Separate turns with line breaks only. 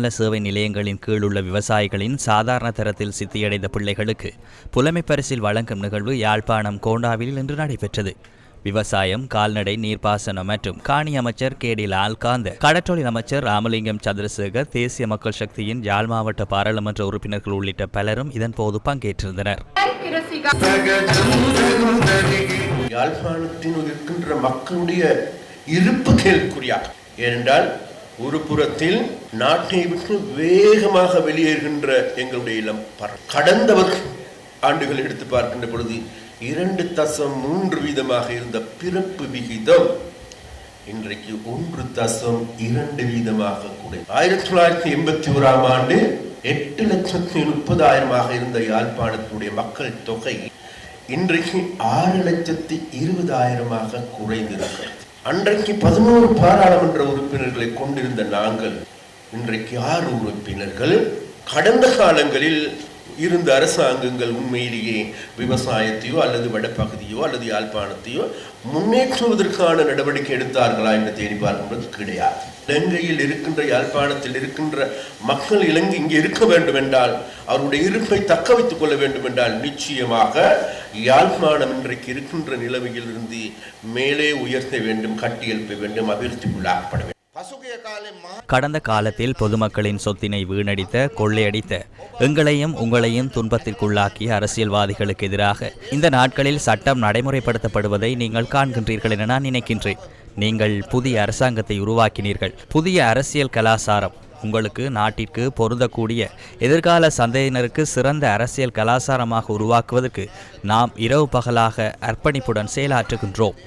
நல சேவை நிலையங்களின் கீழ் உள்ள விவசாயிகளின் சாதாரண தரத்தில் சித்தியடைந்த பிள்ளைகளுக்கு புலமை பரிசில் வழங்கும் நிகழ்வு யாழ்ப்பாணம் கோண்டாவில் இன்று நடைபெற்றது. விவசாயம் கால்நடை நீர்ப்பாசனம் மற்றும் காணி அமைச்சர் கே டி லால்காந்த கடற்றொழில் அமைச்சர் ராமலிங்கம் சந்திரசேகர் தேசிய மக்கள் சக்தியின் யாழ் மாவட்ட பாராளுமன்ற உறுப்பினர்கள் உள்ளிட்ட பலரும் இதன் போது பங்கேற்றிருந்தனர்.
யாழ்ப்பாணத்தில் இருக்கின்ற மக்களுடைய இருப்பு கேள்விக்குறியாக ஏனென்றால் ஒரு புறத்தில் நாட்டை விட்டு வேகமாக வெளியேறுகின்ற எங்களுடைய இளம் கடந்த ஆண்டுகள் எடுத்து பார்க்கின்ற பொழுது இரண்டு தசம் மூன்று வீதமாக இருந்த பிறப்பு விகிதம் இன்றைக்கு ஒன்று தசம் இரண்டு வீதமாக கூட ஆயிரத்தி தொள்ளாயிரத்தி எண்பத்தி ஓராம் ஆண்டு எட்டு லட்சத்தி முப்பதாயிரமாக இருந்த யாழ்ப்பாணத்துடைய மக்கள் தொகை இன்றைக்கு ஆறு லட்சத்தி இருபதாயிரமாக குறைந்திருக்கிறது. அன்றைக்கு பதினோரு பாராளுமன்ற உறுப்பினர்களை கொண்டிருந்த நாங்கள் இன்றைக்கு ஆறு உறுப்பினர்கள். கடந்த காலங்களில் இருந்த அரசாங்கங்கள் உண்மையிலேயே விவசாயத்தையோ அல்லது வடப்பகுதியோ அல்லது யாழ்ப்பாணத்தையோ முன்னேற்றுவதற்கான நடவடிக்கை எடுத்தார்களா என்று தேடி பார்க்கும்போது கிடையாது. இலங்கையில் இருக்கின்ற யாழ்ப்பாணத்தில் இருக்கின்ற மக்கள் இலங்கை இங்கே இருக்க வேண்டும் என்றால் அவருடைய இருப்பை தக்க வைத்துக் கொள்ள வேண்டும் என்றால் நிச்சயமாக யாழ்ப்பாணம் இன்றைக்கு இருக்கின்ற நிலைமையிலிருந்து மேலே உயர்த்த வேண்டும் கட்டியெழுப்ப வேண்டும் அபிவிருத்திக்குள்ளாகப்பட வேண்டும்.
கடந்த காலத்தில் பொதுமக்களின் சொத்தினை வீணடித்த கொள்ளையடித்த எங்களையும் உங்களையும் துன்பத்திற்குள்ளாக்கிய அரசியல்வாதிகளுக்கு எதிராக இந்த நாட்களில் சட்டம் நடைமுறைப்படுத்தப்படுவதை நீங்கள் காண்கின்றீர்கள் என நான் நினைக்கின்றேன். நீங்கள் புதிய அரசாங்கத்தை உருவாக்கினீர்கள். புதிய அரசியல் கலாசாரம். உங்களுக்கு நாட்டிற்கு பொருந்தக்கூடிய எதிர்கால சந்தையினருக்கு சிறந்த அரசியல் கலாசாரமாக உருவாக்குவதற்கு நாம் இரவு பகலாக அர்ப்பணிப்புடன் செயலாற்றுகின்றோம்.